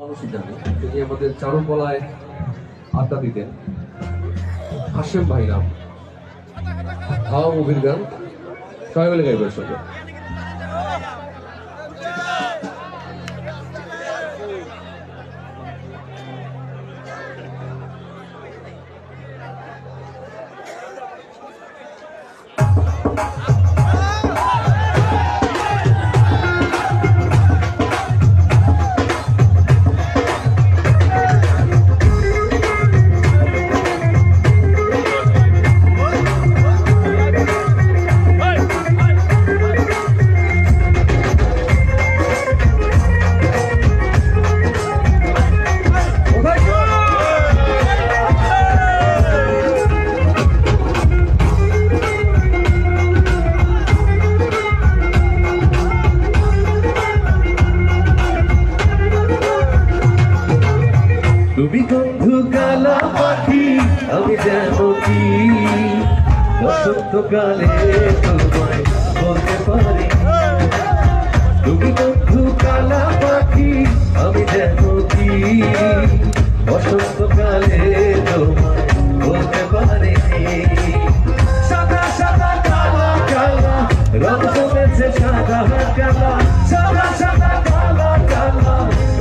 মানুষই জানে তিনি আমাদের চারুকলায় আড্ডা দিতেন। হাসেম ভাই নাম হাওয়া মুভির গান, সবাই মিলে গাইবার সঙ্গে তুমি বন্ধু কালা পাখি আমি যেন কি? বসন্তকালে তোমায় বলতে পারি তুমি বন্ধু কালা পাখি আমি যেন কি? বসন্তকালে তোমায় বলতে পারি সাদা সাদা কালা কালা, রং জমেছে সাদা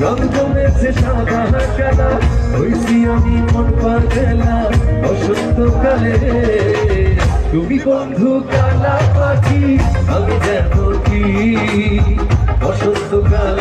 রং হইছি আমি মন পাগলা বসন্তকালে তুমি বন্ধু কালা পাখি আমি যেন কি? বসন্তকালে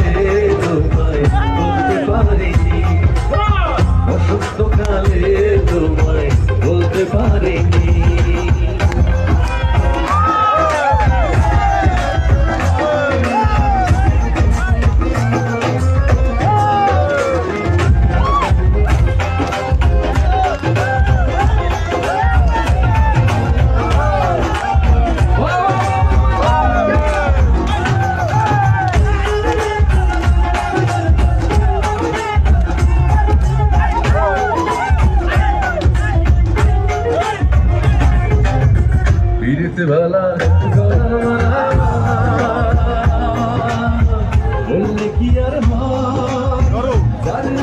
তারে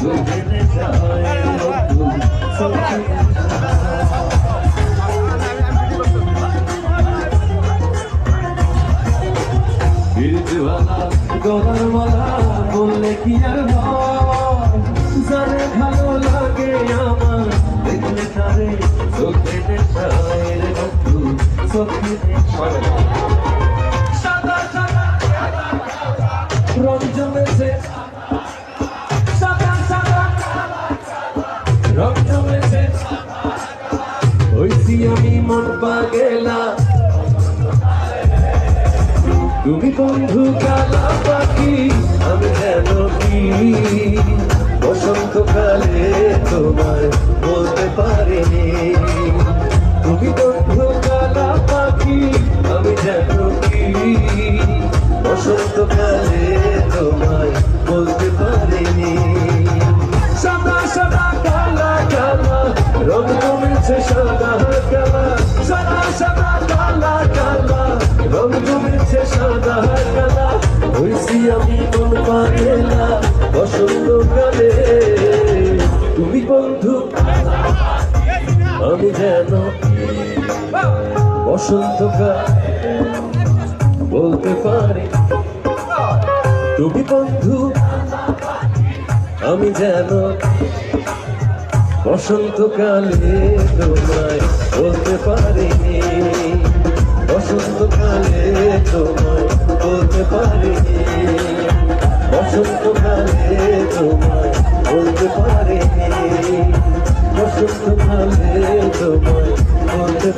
চোখে যায় বন্ধু, চোখে পীড়িত ভালা গলার মালা বললে কি আর হয়? যারে ভালো লাগে আমার আমি মন পাগেলা তুমি বন্ধু কালা পাখি আমি যেন কি? আমি যেন বসন্তকাল বলতে পারি তুমি বন্ধু আমি যেন বসন্তকালে তোমায় ভাবে তোমায় বলতে পারিনি। অসুস্থ ভাবে তোমায় বলতে